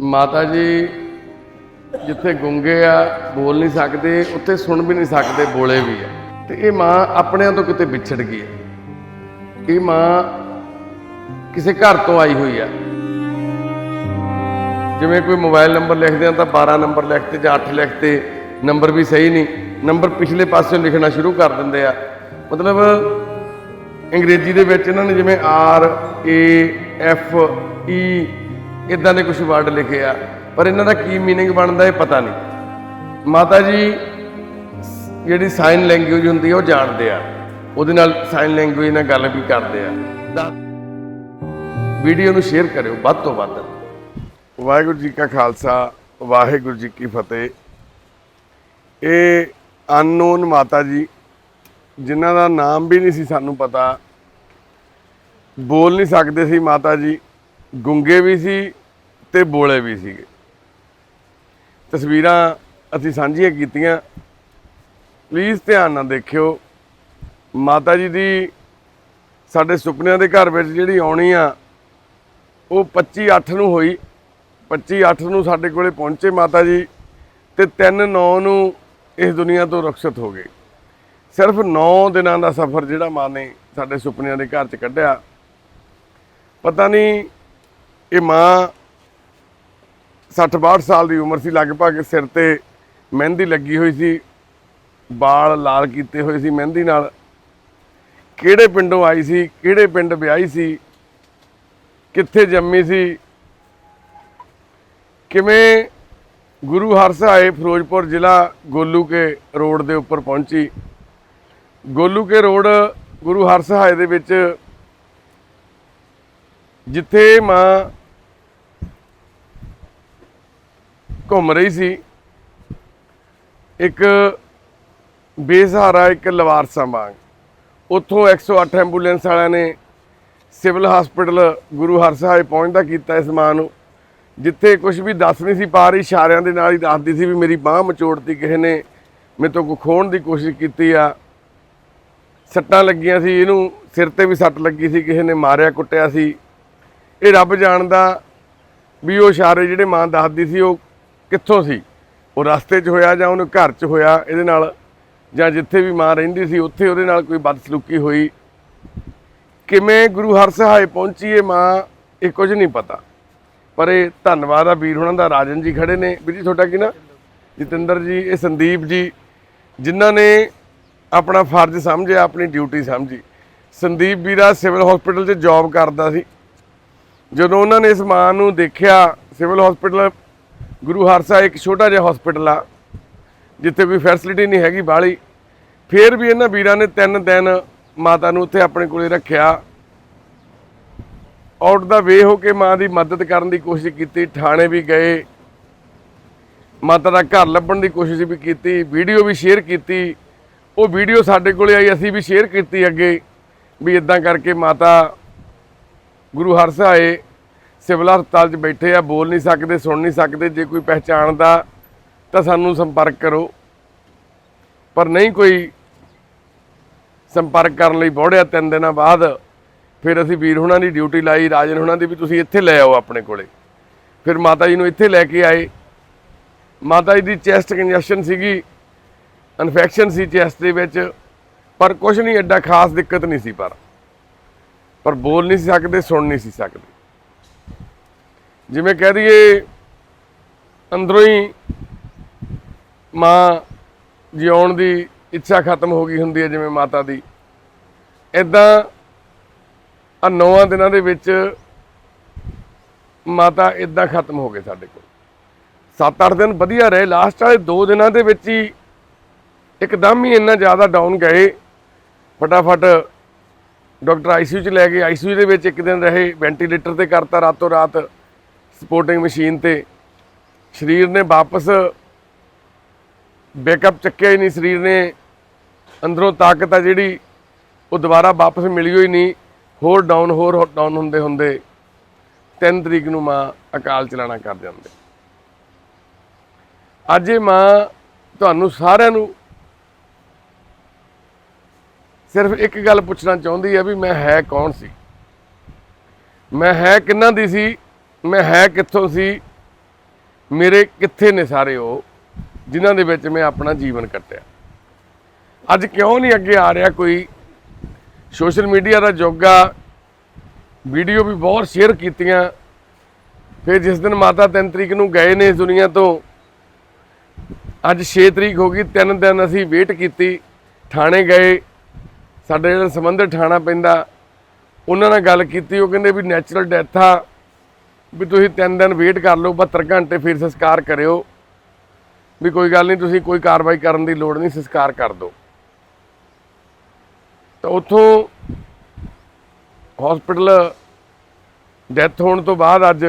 ਮਾਤਾ ਜੀ, ਜਿੱਥੇ ਗੁੰਗੇ ਆ, ਬੋਲ ਨਹੀਂ ਸਕਦੇ, ਉੱਥੇ ਸੁਣ ਵੀ ਨਹੀਂ ਸਕਦੇ, ਬੋਲੇ ਵੀ ਆ। ਤੇ ਇਹ ਮਾਂ ਆਪਣਿਆਂ ਤੋਂ ਕਿਤੇ ਵਿਛੜ ਗਈ ਹੈ ਇਹ ਮਾਂ ਕਿਸੇ ਘਰ ਤੋਂ ਆਈ ਹੋਈ ਆ। ਜਿਵੇਂ ਕੋਈ ਮੋਬਾਈਲ ਨੰਬਰ ਲਿਖਦੇ ਆ ਤਾਂ 12 ਨੰਬਰ ਲਿਖਤੇ ਜਾਂ 8 ਲਿਖਤੇ, ਨੰਬਰ ਵੀ ਸਹੀ ਨਹੀਂ। ਨੰਬਰ ਪਿਛਲੇ ਪਾਸਿਓਂ ਲਿਖਣਾ ਸ਼ੁਰੂ ਕਰ ਦਿੰਦੇ ਆ। ਮਤਲਬ ਅੰਗਰੇਜ਼ੀ ਦੇ ਵਿੱਚ ਇਹਨਾਂ ਨੇ ਜਿਵੇਂ ਆਰ ਏ ਐਫ ਈ ਇਦਾਂ ਦੇ ਕੁਝ ਵਰਡ ਲਿਖੇ ਆ, ਪਰ ਇਹਨਾਂ ਦਾ ਕੀ ਮੀਨਿੰਗ ਬਣਦਾ ਇਹ ਪਤਾ ਨਹੀਂ। ਮਾਤਾ ਜੀ, ਜਿਹੜੀ ਸਾਈਨ ਲੈਂਗੁਏਜ ਹੁੰਦੀ ਹੈ ਉਹ ਜਾਣਦੇ ਆ। ਉਹਦੇ ਨਾਲ ਸਾਈਨ ਲੈਂਗੁਏਜ ਨਾਲ ਗੱਲ ਵੀ ਕਰਦੇ ਆ। ਵੀਡੀਓ ਨੂੰ ਸ਼ੇਅਰ ਕਰਿਓ, ਵੱਧ ਤੋਂ ਵੱਧ। ਵਾਹਿਗੁਰੂ ਜੀ ਕਾ ਖਾਲਸਾ, ਵਾਹਿਗੁਰੂ ਜੀ ਕੀ ਫਤਿਹ। ਇਹ ਅਨਨੋਨ ਮਾਤਾ ਜੀ, ਜਿਨ੍ਹਾਂ ਦਾ ਨਾਮ ਵੀ ਨਹੀਂ ਸੀ ਸਾਨੂੰ ਪਤਾ, ਬੋਲ ਨਹੀਂ ਸਕਦੇ ਸੀ ਮਾਤਾ ਜੀ, ਗੁੰਗੇ ਵੀ ਸੀ ਤੇ ਬੋਲੇ ਵੀ ਸੀਗੇ। ਤਸਵੀਰਾਂ ਅਸੀਂ ਸਾਂਝੀਆਂ ਕੀਤੀਆਂ। ਪਲੀਜ਼ ਧਿਆਨ ਨਾਲ ਦੇਖਿਓ। ਮਾਤਾ ਜੀ ਦੀ ਸਾਡੇ ਸੁਪਨਿਆਂ ਦੇ ਘਰ ਵਿੱਚ ਜਿਹੜੀ ਆਉਣੀ ਆ, ਉਹ 25 8 ਨੂੰ ਹੋਈ। 25 8 ਨੂੰ ਸਾਡੇ ਕੋਲੇ ਪਹੁੰਚੇ ਮਾਤਾ ਜੀ ਤੇ 3 9 ਨੂੰ ਇਸ ਦੁਨੀਆ ਤੋਂ ਰੁਖਸਤ ਹੋ ਗਏ। ਸਿਰਫ 9 ਦਿਨਾਂ ਦਾ ਸਫ਼ਰ ਜਿਹੜਾ ਮਾਂ ਨੇ ਸਾਡੇ ਸੁਪਨਿਆਂ ਦੇ ਘਰ 'ਚ ਕੱਢਿਆ। ਪਤਾ ਨਹੀਂ ਇਹ ਮਾਂ 60 62 ਸਾਲ ਦੀ ਉਮਰ ਸੀ, ਲਗਭਗ ਸਿਰ ਤੇ ਮਹਿੰਦੀ ਲੱਗੀ ਹੋਈ ਸੀ, ਵਾਲ ਲਾਲ ਕੀਤੇ ਹੋਏ ਸੀ ਮਹਿੰਦੀ ਨਾਲ। ਕਿਹੜੇ ਪਿੰਡੋਂ ਆਈ ਸੀ, ਕਿਹੜੇ ਪਿੰਡ ਵਿਆਹੀ ਸੀ, ਕਿੱਥੇ ਜੰਮੀ ਸੀ, ਕਿਵੇਂ ਗੁਰੂ ਹਰਸਹਾਏ ਫਿਰੋਜ਼ਪੁਰ ਜ਼ਿਲ੍ਹਾ ਗੋਲੂਕੇ ਰੋਡ ਦੇ ਉੱਪਰ ਪਹੁੰਚੀ। ਗੋਲੂਕੇ ਰੋਡ ਗੁਰੂ ਹਰਸਹਾਏ ਦੇ ਵਿੱਚ ਜਿੱਥੇ ਮਾਂ ਘੁੰਮ ਰਹੀ ਸੀ। ਇੱਕ ਬੇਸਹਾਰਾ, ਇੱਕ ਲਵਾਰਸਾਂ ਵਾਂਗ। ਉੱਥੋਂ 108 ਐਂਬੂਲੈਂਸ ਵਾਲਿਆਂ ਨੇ ਸਿਵਲ ਹਸਪੀਟਲ ਗੁਰੂ ਹਰਸਹਾਏ ਪਹੁੰਚਦਾ ਕੀਤਾ ਇਸ ਮਾਂ ਨੂੰ। ਜਿੱਥੇ ਕੁਝ ਵੀ ਦੱਸ ਨਹੀਂ ਸੀ ਪਾ ਰਹੀ ਇਸ਼ਾਰਿਆਂ ਦੇ ਨਾਲ ਹੀ ਦੱਸਦੀ ਸੀ ਵੀ ਮੇਰੀ ਬਾਹ ਮਚੋੜਤੀ, ਕਿਸੇ ਨੇ ਮੇਰੇ ਤੋਂ ਕੋ ਖੋਣ ਦੀ ਕੋਸ਼ਿਸ਼ ਕੀਤੀ ਆ। ਸੱਟਾਂ ਲੱਗੀਆਂ ਸੀ, ਇਹਨੂੰ ਸਿਰ ਤੇ ਵੀ ਸੱਟ ਲੱਗੀ ਸੀ, ਕਿਸੇ ਨੇ ਮਾਰਿਆ, ਕੁੱਟਿਆ ਸੀ। ਇਹ ਰੱਬ ਜਾਣਦਾ ਵੀ ਉਹ ਇਸ਼ਾਰੇ ਜਿਹੜੇ ਮਾਂ ਦੱਸਦੀ ਸੀ, ਉਹ ਕਿੱਥੋਂ ਸੀ? ਉਹ ਰਸਤੇ 'ਚ ਹੋਇਆ ਜਾਂ ਉਹਨੂੰ ਘਰ 'ਚ ਹੋਇਆ ਇਹਦੇ ਨਾਲ? ਜਾਂ ਜਿੱਥੇ ਵੀ ਮਾਂ ਰਹਿੰਦੀ ਸੀ, ਉੱਥੇ ਉਹਦੇ ਨਾਲ ਕੋਈ ਬਦਸਲੂਕੀ ਹੋਈ? ਕਿਵੇਂ ਗੁਰੂ ਹਰਸਹਾਏ ਪਹੁੰਚੀ ਇਹ ਮਾਂ? ਇਹ ਕੁਝ ਨਹੀਂ ਪਤਾ। ਪਰ ਇਹ ਧੰਨਵਾਦ ਆ ਵੀਰ ਉਹਨਾਂ ਦਾ। ਰਾਜਨ ਜੀ ਖੜੇ ਨੇ। ਵੀਰ ਜੀ, ਤੁਹਾਡਾ ਕੀ ਨਾ? ਜਤਿੰਦਰ ਜੀ, ਇਹ ਸੰਦੀਪ ਜੀ, ਜਿਨ੍ਹਾਂ ਨੇ ਆਪਣਾ ਫਰਜ਼ ਸਮਝਿਆ, ਆਪਣੀ ਡਿਊਟੀ ਸਮਝੀ। ਸੰਦੀਪ ਵੀਰਾ ਸਿਵਲ ਹਸਪੀਟਲ 'ਚ ਜੌਬ ਕਰਦਾ ਸੀ। ਜਦੋਂ ਉਹਨਾਂ ਨੇ ਇਸ ਮਾਂ ਨੂੰ ਦੇਖਿਆ, ਸਿਵਲ ਹਸਪੀਟਲ ਗੁਰੂ ਹਰਸਾ ਇੱਕ ਛੋਟਾ ਜਿਹਾ ਹਸਪੀਟਲ ਆ, ਜਿੱਥੇ ਕੋਈ ਫੈਸਿਲਿਟੀ ਨਹੀਂ ਹੈਗੀ ਬਾਹਲੀ। ਫਿਰ ਵੀ ਇਹਨਾਂ ਵੀਰਾਂ ਨੇ ਤਿੰਨ ਦਿਨ ਮਾਤਾ ਨੂੰ ਉੱਥੇ ਆਪਣੇ ਕੋਲੇ ਰੱਖਿਆ। ਆਊਟ ਦਾ ਵੇ ਹੋ ਕੇ ਮਾਂ ਦੀ ਮਦਦ ਕਰਨ ਦੀ ਕੋਸ਼ਿਸ਼ ਕੀਤੀ, ਥਾਣੇ ਵੀ ਗਏ। ਮਾਤਾ ਦਾ ਘਰ ਲੱਭਣ ਦੀ ਕੋਸ਼ਿਸ਼ ਵੀ ਕੀਤੀ ਵੀਡੀਓ ਵੀ ਸ਼ੇਅਰ ਕੀਤੀ। ਉਹ ਵੀਡੀਓ ਸਾਡੇ ਕੋਲੇ ਆਈ, ਅਸੀਂ ਵੀ ਸ਼ੇਅਰ ਕੀਤੀ ਅੱਗੇ। ਵੀ ਇਦਾਂ ਕਰਕੇ ਮਾਤਾ ਗੁਰੂ ਹਰਸਾ ਆਏ। ਸਿਵਲ ਹਸਪਤਾਲ 'ਚ ਬੈਠੇ ਆ, ਬੋਲ ਨਹੀਂ ਸਕਦੇ, ਸੁਣ ਨਹੀਂ ਸਕਦੇ, ਜੇ ਕੋਈ ਪਹਿਚਾਣਦਾ ਤਾਂ ਸਾਨੂੰ ਸੰਪਰਕ ਕਰੋ। ਪਰ ਨਹੀਂ ਕੋਈ ਸੰਪਰਕ ਕਰਨ ਲਈ ਬੋੜਿਆ, ਤਿੰਨ ਦਿਨਾਂ ਬਾਅਦ ਫਿਰ ਅਸੀਂ ਵੀਰ ਹੁਣਾਂ ਦੀ ਡਿਊਟੀ ਲਾਈ, ਰਾਜਨ ਹੁਣਾਂ ਦੀ ਵੀ ਤੁਸੀਂ ਇੱਥੇ ਲੈ ਆਓ ਆਪਣੇ ਕੋਲੇ। ਫਿਰ ਮਾਤਾ ਜੀ ਨੂੰ ਇੱਥੇ ਲੈ ਕੇ ਆਏ। ਮਾਤਾ ਜੀ ਦੀ ਚੈਸਟ ਕੰਜੈਸ਼ਨ ਸੀਗੀ, ਇਨਫੈਕਸ਼ਨ ਸੀ ਚੈਸਟ ਦੇ ਵਿੱਚ, ਪਰ ਕੁਝ ਨਹੀਂ, ਐਡਾ ਖਾਸ ਦਿੱਕਤ ਨਹੀਂ ਸੀ ਪਰ। ਪਰ ਬੋਲ ਨਹੀਂ ਸੀ ਸਕਦੇ, ਸੁਣ ਨਹੀਂ ਸੀ ਸਕਦੇ। ਜਿਵੇਂ ਕਹਿ ਦਈਏ ਅੰਦਰੋਂ ਹੀ ਮਾਂ ਜਿਉਣ ਦੀ ਇੱਛਾ ਖਤਮ ਹੋ ਗਈ ਹੁੰਦੀ ਹੈ, ਜਿਵੇਂ ਮਾਤਾ ਦੀ। ਇਦਾਂ ਆ ਨੌਵਾਂ ਦਿਨਾਂ ਦੇ ਵਿੱਚ ਮਾਤਾ ਇਦਾਂ ਖਤਮ ਹੋ ਗਏ ਸਾਡੇ ਕੋਲ। 7-8 ਦਿਨ ਵਧੀਆ ਰਹੇ। ਲਾਸਟ ਵਾਲੇ 2 ਦਿਨਾਂ ਦੇ ਵਿੱਚ ਹੀ ਇੱਕਦਮ ਹੀ ਇੰਨਾ ਜ਼ਿਆਦਾ ਡਾਊਨ ਗਏ। ਫਟਾਫਟ ਡਾਕਟਰ ਆਈਸੀਯੂ ਚ ਲੈ ਗਏ। ਆਈਸੀਯੂ ਦੇ ਵਿੱਚ ਇੱਕ ਦਿਨ ਰਹੇ ਵੈਂਟੀਲੇਟਰ ਤੇ ਕਰਤਾ ਰਾਤੋਂ ਰਾਤ। ਸਪੋਰਟਿੰਗ ਮਸ਼ੀਨ ਤੇ ਸਰੀਰ ਨੇ ਵਾਪਸ ਬੈਕਅਪ ਚੱਕਿਆ ਹੀ ਨਹੀਂ, ਸਰੀਰ ਨੇ ਅੰਦਰੋਂ ਤਾਕਤ ਆ ਜਿਹੜੀ, ਉਹ ਦੁਬਾਰਾ ਵਾਪਸ ਮਿਲੀ ਹੋਈ ਨਹੀਂ। ਹੋਰ ਡਾਊਨ ਹੋਰ ਡਾਊਨ ਹੁੰਦੇ ਹੁੰਦੇ 3 ਤਰੀਕ ਨੂੰ ਮਾਂ ਅਕਾਲ ਚਲਾਣਾ ਕਰ ਜਾਂਦੇ। ਅੱਜ ਇਹ ਮਾਂ ਤੁਹਾਨੂੰ ਸਾਰਿਆਂ ਨੂੰ ਸਿਰਫ ਇੱਕ ਗੱਲ ਪੁੱਛਣਾ ਚਾਹੁੰਦੀ ਹੈ ਵੀ ਮੈਂ ਹੈ ਕੌਣ ਸੀ? ਮੈਂ ਹੈ ਕਿੰਨਾ ਦੀ ਸੀ? ਮੈਂ ਹੈ ਕਿੱਥੋਂ ਸੀ? ਮੇਰੇ ਕਿੱਥੇ ਨੇ ਸਾਰੇ ਉਹ, ਜਿਨ੍ਹਾਂ ਦੇ ਵਿੱਚ ਮੈਂ ਆਪਣਾ ਜੀਵਨ ਕੱਟਿਆ। ਅੱਜ ਕਿਉਂ ਨਹੀਂ ਅੱਗੇ ਆ ਰਿਹਾ ਕੋਈ? ਸੋਸ਼ਲ ਮੀਡੀਆ ਦਾ ਯੁੱਗ ਆ ਵੀਡੀਓ ਵੀ ਬਹੁਤ ਸ਼ੇਅਰ ਕੀਤੀਆਂ। ਫਿਰ ਜਿਸ ਦਿਨ ਮਾਤਾ 3 ਤਰੀਕ ਨੂੰ ਗਏ ਨੇ ਇਸ ਦੁਨੀਆ ਤੋਂ, ਅੱਜ 6 ਤਰੀਕ ਹੋ ਗਈ, ਤਿੰਨ ਦਿਨ ਅਸੀਂ ਵੇਟ ਕੀਤੀ। ਥਾਣੇ ਗਏ, ਸਾਡੇ ਜਿਹੜਾ ਸੰਬੰਧਿਤ ਥਾਣਾ ਪੈਂਦਾ, ਉਹਨਾਂ ਨਾਲ ਗੱਲ ਕੀਤੀ, ਉਹ ਕਹਿੰਦੇ ਵੀ ਨੈਚੁਰਲ ਡੈਥ ਆ। ਵੀ ਤੁਸੀਂ ਤਿੰਨ ਦਿਨ ਵੇਟ ਕਰ ਲਓ 72 ਘੰਟੇ ਫਿਰ ਸੰਸਕਾਰ ਕਰਿਓ। ਵੀ ਕੋਈ ਗੱਲ ਨਹੀਂ, ਤੁਸੀਂ ਕੋਈ ਕਾਰਵਾਈ ਕਰਨ ਦੀ ਲੋੜ ਨਹੀਂ, ਸੰਸਕਾਰ ਕਰ ਦਿਓ। ਤਾਂ ਉੱਥੋਂ ਹਸਪੀਟਲ ਡੈਥ ਹੋਣ ਤੋਂ ਬਾਅਦ ਅੱਜ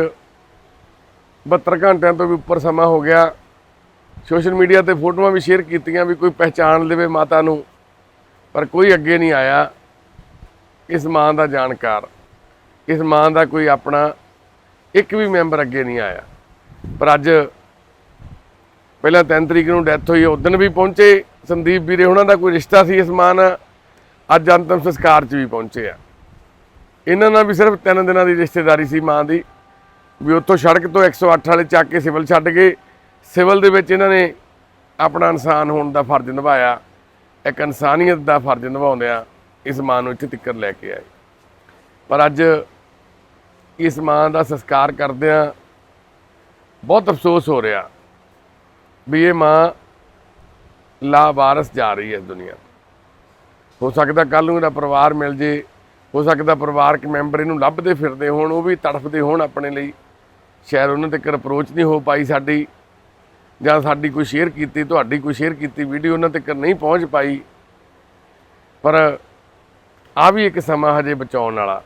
72 ਘੰਟਿਆਂ ਤੋਂ ਵੀ ਉੱਪਰ ਸਮਾਂ ਹੋ ਗਿਆ। ਸੋਸ਼ਲ ਮੀਡੀਆ ਤੇ ਫੋਟੋਆਂ ਵੀ ਸ਼ੇਅਰ ਕੀਤੀਆਂ ਵੀ ਕੋਈ ਪਹਿਚਾਣ ਲਵੇ ਮਾਤਾ ਨੂੰ, ਪਰ ਕੋਈ ਅੱਗੇ ਨਹੀਂ ਆਇਆ। ਇਸ ਮਾਂ ਦਾ ਜਾਣਕਾਰ, ਇਸ ਮਾਂ ਦਾ ਕੋਈ ਆਪਣਾ ਇੱਕ ਵੀ ਮੈਂਬਰ ਅੱਗੇ ਨਹੀਂ ਆਇਆ। ਪਰ ਅੱਜ ਪਹਿਲਾਂ 3 ਤਰੀਕ ਨੂੰ ਡੈਥ ਹੋਈ ਉਦੋਂ ਵੀ ਪਹੁੰਚੇ। ਸੰਦੀਪ ਵੀਰੇ, ਉਹਨਾਂ ਦਾ ਕੋਈ ਰਿਸ਼ਤਾ ਸੀ ਇਸ ਮਾਂ ਅੱਜ ਅੰਤਮ ਸੰਸਕਾਰ 'ਚ ਵੀ ਪਹੁੰਚੇ ਆ। ਇਹਨਾਂ ਨਾਲ ਵੀ ਸਿਰਫ 3 ਦਿਨਾਂ ਦੀ ਰਿਸ਼ਤੇਦਾਰੀ ਸੀ ਮਾਂ ਦੀ। ਵੀ ਉੱਥੋਂ ਸੜਕ ਤੋਂ 108 ਵਾਲੇ ਚੱਕ ਕੇ ਸਿਵਲ ਛੱਡ ਗਏ। ਸਿਵਲ ਦੇ ਵਿੱਚ ਇਹਨਾਂ ਨੇ ਆਪਣਾ ਇਨਸਾਨ ਹੋਣ ਦਾ ਫਰਜ਼ ਨਿਭਾਇਆ। ਇੱਕ ਇਨਸਾਨੀਅਤ ਦਾ ਫਰਜ਼ ਨਿਭਾਉਂਦਿਆਂ ਇਸ ਮਾਂ ਨੂੰ ਇੱਥੇ ਤੱਕ ਲੈ ਕੇ ਆਏ। ਪਰ ਅੱਜ ਇਸ ਮਾਂ ਦਾ ਸੰਸਕਾਰ ਕਰਦਿਆਂ ਬਹੁਤ ਅਫਸੋਸ ਹੋ ਰਿਹਾ ਵੀ ਇਹ ਮਾਂ ਲਾਵਾਰਸ ਜਾ ਰਹੀ ਹੈ ਦੁਨੀਆ ਹੋ ਸਕਦਾ ਕੱਲ ਨੂੰ ਇਹਦਾ ਪਰਿਵਾਰ ਮਿਲ ਜੇ, ਹੋ ਸਕਦਾ ਪਰਿਵਾਰਕ ਮੈਂਬਰ ਇਹਨੂੰ ਲੱਭਦੇ ਫਿਰਦੇ ਹੋਣ, ਉਹ ਵੀ ਤੜਫਦੇ ਹੋਣ ਆਪਣੇ ਲਈ। ਸ਼ਾਇਦ ਉਹਨਾਂ ਤੱਕ ਅਪਰੋਚ ਨਹੀਂ ਹੋ ਪਾਈ ਸਾਡੀ, ਜਾਂ ਸਾਡੀ ਕੋਈ ਸ਼ੇਅਰ ਕੀਤੀ, ਤੁਹਾਡੀ ਕੋਈ ਸ਼ੇਅਰ ਕੀਤੀ ਵੀਡੀਓ ਉਹਨਾਂ ਤੱਕ ਨਹੀਂ ਪਹੁੰਚ ਪਾਈ। ਪਰ ਆ ਵੀ ਇੱਕ ਸਮਾਂ ਹਜੇ ਬਚਾਉਣ ਵਾਲਾ।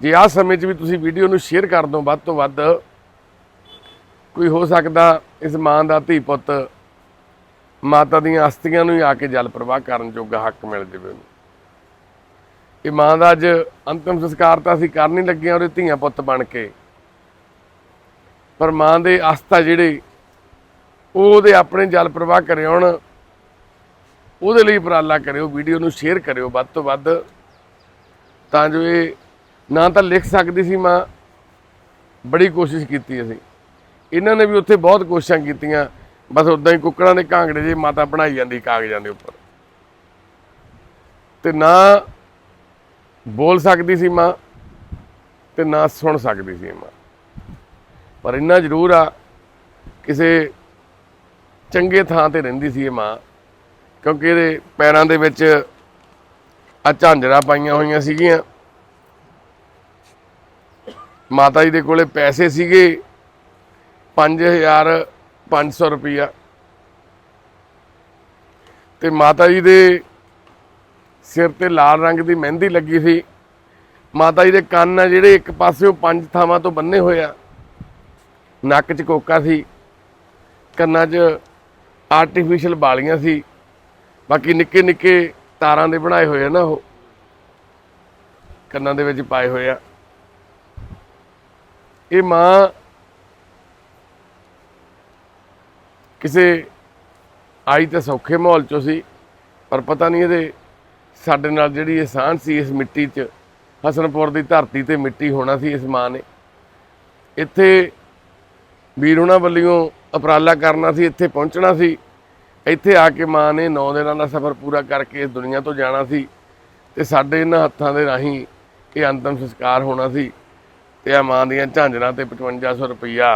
ਜੇ ਆਹ ਸਮੇਂ 'ਚ ਵੀ ਤੁਸੀਂ ਵੀਡੀਓ ਨੂੰ ਸ਼ੇਅਰ ਕਰ ਦਿਓ, ਵੱਧ ਤੋਂ ਵੱਧ ਕੋਈ ਹੋ ਸਕਦਾ ਇਸ ਮਾਂ ਦਾ ਧੀ ਪੁੱਤ ਮਾਤਾ ਦੀਆਂ ਅਸਥੀਆਂ ਨੂੰ ਹੀ ਆ ਕੇ ਜਲ ਪ੍ਰਵਾਹ ਕਰਨ ਜੋਗਾ ਹੱਕ ਮਿਲ ਜਾਵੇ ਉਹਨੂੰ। ਇਹ ਮਾਂ ਦਾ ਅੱਜ ਅੰਤਮ ਸੰਸਕਾਰ ਤਾਂ ਅਸੀਂ ਕਰ ਨਹੀਂ ਲੱਗੇ ਉਹਦੇ ਧੀਆਂ ਪੁੱਤ ਬਣ ਕੇ। ਪਰ ਮਾਂ ਦੇ ਆਸਥਾ ਜਿਹੜੇ ਉਹ ਉਹਦੇ ਆਪਣੇ ਜਲ ਪ੍ਰਵਾਹ ਕਰਿਆਉਣ ਉਹਦੇ ਲਈ ਉਪਰਾਲਾ ਕਰਿਓ ਵੀਡੀਓ ਨੂੰ ਸ਼ੇਅਰ ਕਰਿਓ ਵੱਧ ਤੋਂ ਵੱਧ ਤਾਂ ਜੋ ਇਹ ਨਾ ਤਾਂ ਲਿਖ ਸਕਦੀ ਸੀ ਮਾਂ। ਬੜੀ ਕੋਸ਼ਿਸ਼ ਕੀਤੀ ਅਸੀਂ। ਇਹਨਾਂ ਨੇ ਵੀ ਉੱਥੇ ਬਹੁਤ ਕੋਸ਼ਿਸ਼ਾਂ ਕੀਤੀਆਂ। ਬਸ ਉਦਾਂ ਹੀ ਕੁੱਕੜਾਂ ਦੇ ਕਾਂਗੜੇ ਜੇ ਮਾਤਾ ਬਣਾਈ ਜਾਂਦੀ ਕਾਗਜ਼ਾਂ ਦੇ ਉੱਪਰ। ਤੇ ਨਾ ਬੋਲ ਸਕਦੀ ਸੀ ਮਾਂ ਤੇ ਨਾ ਸੁਣ ਸਕਦੀ ਸੀ ਮਾਂ। ਪਰ ਇੰਨਾ ਜ਼ਰੂਰ ਆ, ਕਿਸੇ ਚੰਗੇ ਥਾਂ ਤੇ ਰਹਿੰਦੀ ਸੀ ਇਹ ਮਾਂ, ਕਿਉਂਕਿ ਇਹਦੇ ਪੈਰਾਂ ਦੇ ਵਿੱਚ ਆ ਝਾਂਜਰਾਂ ਪਾਈਆਂ ਹੋਈਆਂ ਸੀਗੀਆਂ। ਮਾਤਾ ਜੀ ਦੇ ਕੋਲੇ ਪੈਸੇ ਸੀਗੇ 5500 ਰੁਪਇਆ ਤੇ ਮਾਤਾ ਜੀ ਦੇ ਸਿਰ ਤੇ ਲਾਲ ਰੰਗ ਦੀ ਮਹਿੰਦੀ ਲੱਗੀ ਸੀ। ਮਾਤਾ ਜੀ ਦੇ ਕੰਨ ਆ ਜਿਹੜੇ ਇੱਕ ਪਾਸਿਓਂ ਪੰਜ ਥਾਵਾਂ ਤੋਂ ਬੰਨੇ ਹੋਏ ਆ। ਨੱਕ 'ਚ ਕੋਕਾ ਸੀ। ਕੰਨਾਂ 'ਚ ਆਰਟੀਫੀਸ਼ੀਅਲ ਬਾਲੀਆਂ ਸੀ। ਬਾਕੀ ਨਿੱਕੇ ਨਿੱਕੇ ਤਾਰਾਂ ਦੇ ਬਣਾਏ ਹੋਏ ਆ ਨਾ ਉਹ। ਕੰਨਾਂ ਦੇ ਵਿੱਚ ਪਾਏ ਹੋਏ ਆ। ਇਹ ਮਾਂ ਕਿਸੇ ਆਈ ਤਾਂ ਸੌਖੇ ਮਾਹੌਲ ਚੋਂ ਸੀ, ਪਰ ਪਤਾ ਨਹੀਂ ਇਹਦੇ ਸਾਡੇ ਨਾਲ ਜਿਹੜੀ ਇਹ ਸਾਂਝ ਸੀ, ਇਸ ਮਿੱਟੀ 'ਚ, ਹਸਨਪੁਰ ਦੀ ਧਰਤੀ ਤੇ ਮਿੱਟੀ ਹੋਣਾ ਸੀ ਇਸ ਮਾਂ ਨੇ। ਇੱਥੇ ਵੀਰ ਉਹਨਾਂ ਵੱਲੋਂ ਉਪਰਾਲਾ ਕਰਨਾ ਸੀ, ਇੱਥੇ ਪਹੁੰਚਣਾ ਸੀ, ਇੱਥੇ ਆ ਕੇ ਮਾਂ ਨੇ 9 ਦਿਨਾਂ ਦਾ ਸਫ਼ਰ ਪੂਰਾ ਕਰਕੇ ਇਸ ਦੁਨੀਆ ਤੋਂ ਜਾਣਾ ਸੀ ਤੇ ਸਾਡੇ ਇਹਨਾਂ ਹੱਥਾਂ ਦੇ ਰਾਹੀਂ ਇਹ ਅੰਤਮ ਸੰਸਕਾਰ ਹੋਣਾ ਸੀ। ਤੇ ਆ ਮਾਂ ਦੀਆਂ ਝਾਂਜਰਾਂ ਤੇ 5500 ਰੁਪਈਆ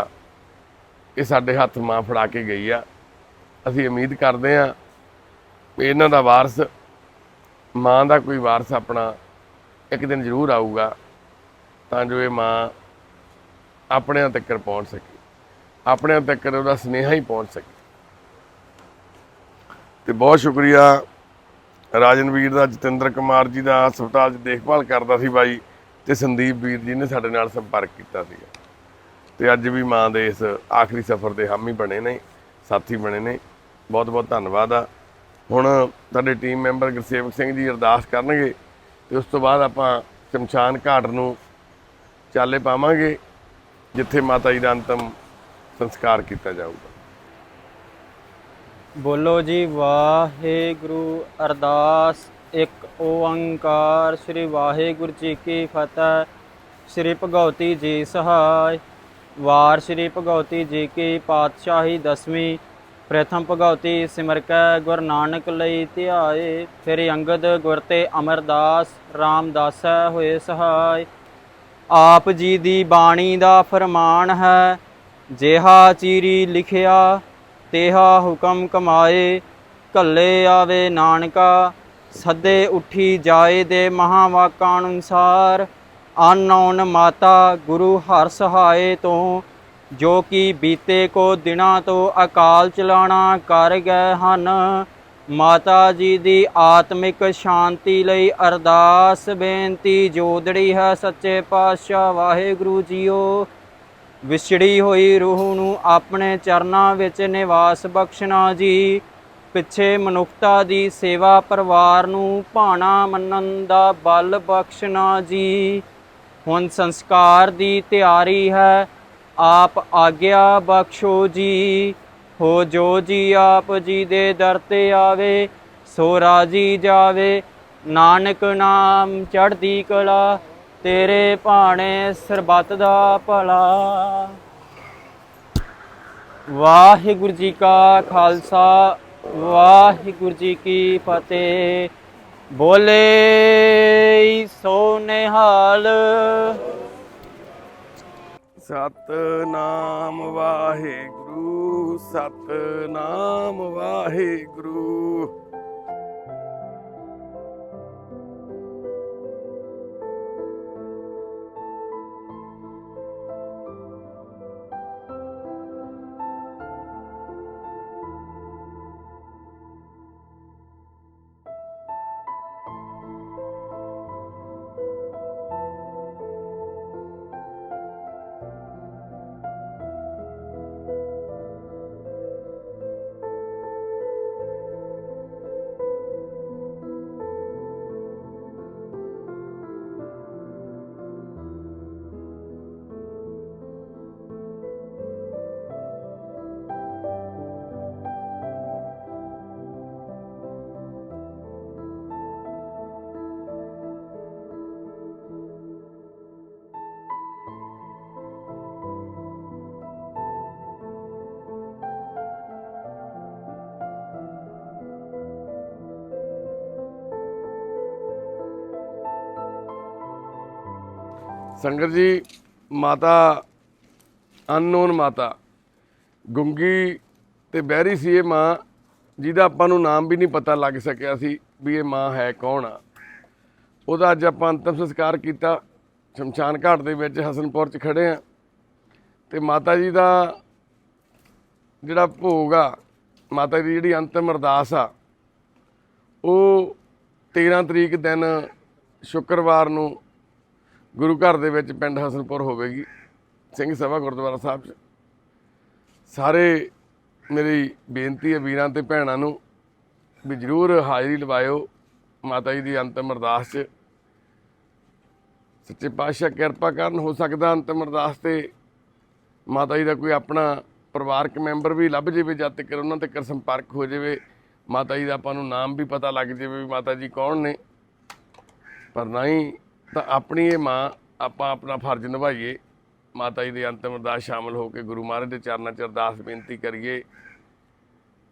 ਇਹ ਸਾਡੇ ਹੱਥ ਮਾਂ ਫੜਾ ਕੇ ਗਈ ਆ। ਅਸੀਂ ਉਮੀਦ ਕਰਦੇ ਆ ਵੀ ਇਹਨਾਂ ਦਾ ਵਾਰਸ, ਮਾਂ ਦਾ ਕੋਈ ਵਾਰਸ ਆਪਣਾ ਇੱਕ ਦਿਨ ਜ਼ਰੂਰ ਆਊਗਾ ਤਾਂ ਜੋ ਇਹ ਮਾਂ ਆਪਣਿਆਂ ਤੱਕ ਪਹੁੰਚ ਸਕੇ, ਆਪਣਿਆਂ ਤੱਕ ਉਹਦਾ ਸਨੇਹਾ ਹੀ ਪਹੁੰਚ ਸਕੇ। ਤੇ ਬਹੁਤ ਸ਼ੁਕਰੀਆ ਰਾਜਨਵੀਰ ਦਾ, ਜਤਿੰਦਰ ਕੁਮਾਰ ਜੀ ਦਾ, ਹਸਪਤਾਲ 'ਚ ਦੇਖਭਾਲ ਕਰਦਾ ਸੀ ਬਾਈ। ਤੇ ਸੰਦੀਪ ਵੀਰ ਜੀ ਨੇ ਸਾਡੇ ਨਾਲ ਸੰਪਰਕ ਕੀਤਾ ਸੀਗਾ। ਤੇ ਅੱਜ ਵੀ ਮਾਂ ਦੇ ਇਸ ਆਖਰੀ ਸਫ਼ਰ ਦੇ ਹਾਮੀ ਬਣੇ ਨੇ, ਸਾਥੀ ਬਣੇ ਨੇ। ਬਹੁਤ ਬਹੁਤ ਧੰਨਵਾਦ ਆ। ਹੁਣ ਸਾਡੇ ਟੀਮ ਮੈਂਬਰ ਗੁਰਸੇਵਕ ਸਿੰਘ ਜੀ ਅਰਦਾਸ ਕਰਨਗੇ ਤੇ ਉਸ ਤੋਂ ਬਾਅਦ ਆਪਾਂ ਸ਼ਮਸ਼ਾਨ ਘਾਟ ਨੂੰ ਚਾਲੇ ਪਾਵਾਂਗੇ, ਜਿੱਥੇ ਮਾਤਾ ਜੀ ਦਾ ਅੰਤਮ ਸੰਸਕਾਰ ਕੀਤਾ ਜਾਊਗਾ। ਬੋਲੋ ਜੀ, ਵਾਹਿਗੁਰੂ, ਅਰਦਾਸ ਇੱਕ ਓੰਕਾਰ, ਸ੍ਰੀ ਵਾਹਿਗੁਰੂ ਜੀ ਕੀ ਫਤਿਹ। ਸ੍ਰੀ ਭਗਵਤੀ ਜੀ ਸਹਾਇ। ਵਾਰ ਸ਼੍ਰੀ ਭਗਵਤੀ ਜੀ ਕੀ ਪਾਤਸ਼ਾਹੀ ਦਸਵੀਂ। ਪ੍ਰਥਮ ਭਗਵਤੀ ਸਿਮਰ ਕੈ, ਗੁਰ ਨਾਨਕ ਲਈ ਧਿਆਏ। ਫਿਰ ਅੰਗਦ ਗੁਰ ਤੇ ਅਮਰਦਾਸ, ਰਾਮਦਾਸੈ ਹੋਏ ਸਹਾਇ। ਆਪ ਜੀ ਦੀ ਬਾਣੀ ਦਾ ਫਰਮਾਨ ਹੈ, ਜਿਹਾ ਚੀਰੀ ਲਿਖਿਆ, ਤੇਹਾ ਹੁਕਮ ਕਮਾਏ। ਕੱਲੇ ਆਵੇ ਨਾਨਕਾ ਸੱਦੇ ਉੱਠੀ ਜਾਏ ਦੇ ਮਹਾਵਾਕਾਂ ਅਨੁਸਾਰ ਅਨੌਨ ਮਾਤਾ ਗੁਰੂ ਹਰ ਸਹਾਏ ਤੋਂ, ਜੋ ਕਿ ਬੀਤੇ ਕੋ ਦਿਨਾਂ ਤੋਂ ਅਕਾਲ ਚਲਾਣਾ ਕਰ ਗਏ ਹਨ। ਮਾਤਾ ਜੀ ਦੀ ਆਤਮਿਕ ਸ਼ਾਂਤੀ ਲਈ ਅਰਦਾਸ ਬੇਨਤੀ, ਜੋਦੜੀ ਹੈ ਸੱਚੇ ਪਾਤਸ਼ਾਹ ਵਾਹਿਗੁਰੂ ਜੀਓ। ਵਿਛੜੀ ਹੋਈ ਰੂਹ ਨੂੰ ਆਪਣੇ ਚਰਨਾਂ ਵਿੱਚ ਨਿਵਾਸ ਬਖਸ਼ਣਾ ਜੀ। ਪਿੱਛੇ ਮਨੁੱਖਤਾ ਦੀ ਸੇਵਾ ਪਰਿਵਾਰ ਨੂੰ ਭਾਣਾ ਮੰਨਣ ਦਾ ਬਲ ਬਖਸ਼ਣਾ ਜੀ। ਹੁਣ ਸੰਸਕਾਰ ਦੀ ਤਿਆਰੀ ਹੈ, ਆਪ ਆਗਿਆ ਬਖਸ਼ੋ ਜੀ। ਹੋ ਜੋ ਜੀ ਆਪ ਜੀ ਦੇ ਦਰ ਤੇ ਆਵੇ, ਸੋ ਰਾਜੀ ਜਾਵੇ। ਨਾਨਕ ਨਾਮ ਚੜ੍ਹਦੀ ਕਲਾ, ਤੇਰੇ ਭਾਣੇ ਸਰਬੱਤ ਦਾ ਭਲਾ। ਵਾਹਿਗੁਰੂ ਜੀ ਕਾ ਖਾਲਸਾ ਵਾਹਿਗੁਰੂ ਜੀ ਕੀ ਫਤਿਹ। ਬੋਲੇ ਸੋ ਨਿਹਾਲ ਸਤਨਾਮ ਵਾਹਿਗੁਰੂ ਸਤਨਾਮ ਵਾਹਿਗੁਰੂ। ਸੰਗਤ ਜੀ, ਮਾਤਾ, ਅਨਨੋਨ ਮਾਤਾ, ਗੁੰਗੀ ਤੇ ਬਹਿਰੀ ਸੀ ਇਹ ਮਾਂ, ਜਿਹਦਾ ਆਪਾਂ ਨੂੰ ਨਾਮ ਵੀ ਨਹੀਂ ਪਤਾ ਲੱਗ ਸਕਿਆ ਸੀ ਵੀ ਇਹ ਮਾਂ ਹੈ ਕੌਣ ਆ। ਉਹਦਾ ਅੱਜ ਆਪਾਂ ਅੰਤਮ ਸੰਸਕਾਰ ਕੀਤਾ, ਸ਼ਮਸ਼ਾਨ ਘਾਟ ਦੇ ਵਿੱਚ ਹਸਨਪੁਰ 'ਚ ਖੜੇ ਆ। ਤੇ ਮਾਤਾ ਜੀ ਦਾ ਜਿਹੜਾ ਭੋਗ ਆ, ਮਾਤਾ ਦੀ ਜਿਹੜੀ ਅੰਤਮ ਅਰਦਾਸ ਆ, ਉਹ 13 ਤਰੀਕ ਦਿਨ ਸ਼ੁੱਕਰਵਾਰ ਨੂੰ ਗੁਰੂ ਘਰ ਦੇ ਵਿੱਚ ਪਿੰਡ ਹਸਨਪੁਰ ਹੋਵੇਗੀ, ਸਿੰਘ ਸਭਾ ਗੁਰਦੁਆਰਾ ਸਾਹਿਬ 'ਚ। ਸਾਰੇ ਮੇਰੀ ਬੇਨਤੀ ਹੈ ਵੀਰਾਂ ਤੇ ਭੈਣਾਂ ਨੂੰ ਵੀ ਜਰੂਰ ਹਾਜ਼ਰੀ ਲਵਾਇਓ ਮਾਤਾ ਜੀ ਦੀ ਅੰਤਮ ਅਰਦਾਸ 'ਚ। ਸੱਚੇ ਪਾਤਸ਼ਾਹ ਕਿਰਪਾ ਕਰਨ ਹੋ ਸਕਦਾ ਅੰਤਮ ਅਰਦਾਸ ਤੇ ਮਾਤਾ ਜੀ ਦਾ ਕੋਈ ਆਪਣਾ ਪਰਿਵਾਰਕ ਮੈਂਬਰ ਵੀ ਲੱਭ ਜਾਵੇ, ਜਦ ਤੱਕ ਉਹਨਾਂ ਤੱਕ ਸੰਪਰਕ ਹੋ ਜਾਵੇ। ਮਾਤਾ ਜੀ ਦਾ ਆਪਾਂ ਨੂੰ ਨਾਮ ਵੀ ਪਤਾ ਲੱਗ ਜਾਵੇ ਵੀ ਮਾਤਾ ਜੀ ਕੌਣ ਨੇ। ਪਰ ਨਹੀਂ ਤਾਂ ਆਪਣੀ ਇਹ ਮਾਂ, ਆਪਾਂ ਆਪਣਾ ਫਰਜ਼ ਨਿਭਾਈਏ। ਮਾਤਾ ਜੀ ਦੇ ਅੰਤਮ ਅਰਦਾਸ ਸ਼ਾਮਲ ਹੋ ਕੇ ਗੁਰੂ ਮਹਾਰਾਜ ਦੇ ਚਰਨਾਂ 'ਚ ਅਰਦਾਸ ਬੇਨਤੀ ਕਰੀਏ।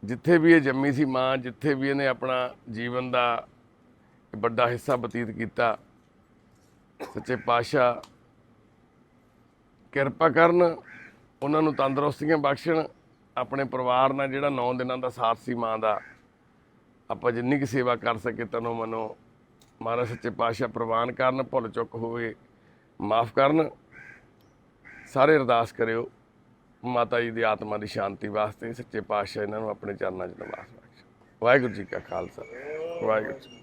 ਜਿੱਥੇ ਵੀ ਇਹ ਜੰਮੀ ਸੀ ਮਾਂ, ਜਿੱਥੇ ਵੀ ਇਹਨੇ ਆਪਣਾ ਜੀਵਨ ਦਾ ਵੱਡਾ ਹਿੱਸਾ ਬਤੀਤ ਕੀਤਾ, ਸੱਚੇ ਪਾਤਸ਼ਾਹ ਕਿਰਪਾ ਕਰਨ, ਉਹਨਾਂ ਨੂੰ ਤੰਦਰੁਸਤੀਆਂ ਬਖਸ਼ਣ, ਆਪਣੇ ਪਰਿਵਾਰ ਨਾਲ ਜਿਹੜਾ 9 ਦਿਨਾਂ ਦਾ ਸਾਥ ਸੀ ਮਾਂ ਦਾ, ਆਪਾਂ ਜਿੰਨੀ ਕੁ ਸੇਵਾ ਕਰ ਸਕੇ ਤਨੋ ਮਨੋ ਮਹਾਰਾਜ ਸੱਚੇ ਪਾਤਸ਼ਾਹ ਪ੍ਰਵਾਨ ਕਰਨ, ਭੁੱਲ ਚੁੱਕ ਹੋਵੇ, ਮਾਫ ਕਰਨ, ਸਾਰੇ ਅਰਦਾਸ ਕਰਿਓ, ਮਾਤਾ ਜੀ ਦੀ ਆਤਮਾ ਦੀ ਸ਼ਾਂਤੀ ਵਾਸਤੇ ਸੱਚੇ ਪਾਤਸ਼ਾਹ ਇਹਨਾਂ ਨੂੰ ਆਪਣੇ ਚਰਨਾਂ 'ਚ ਨਿਵਾਸ ਬਖਸ਼। ਵਾਹਿਗੁਰੂ ਜੀ ਕਾ ਖਾਲਸਾ, ਵਾਹਿਗੁਰੂ ਜੀ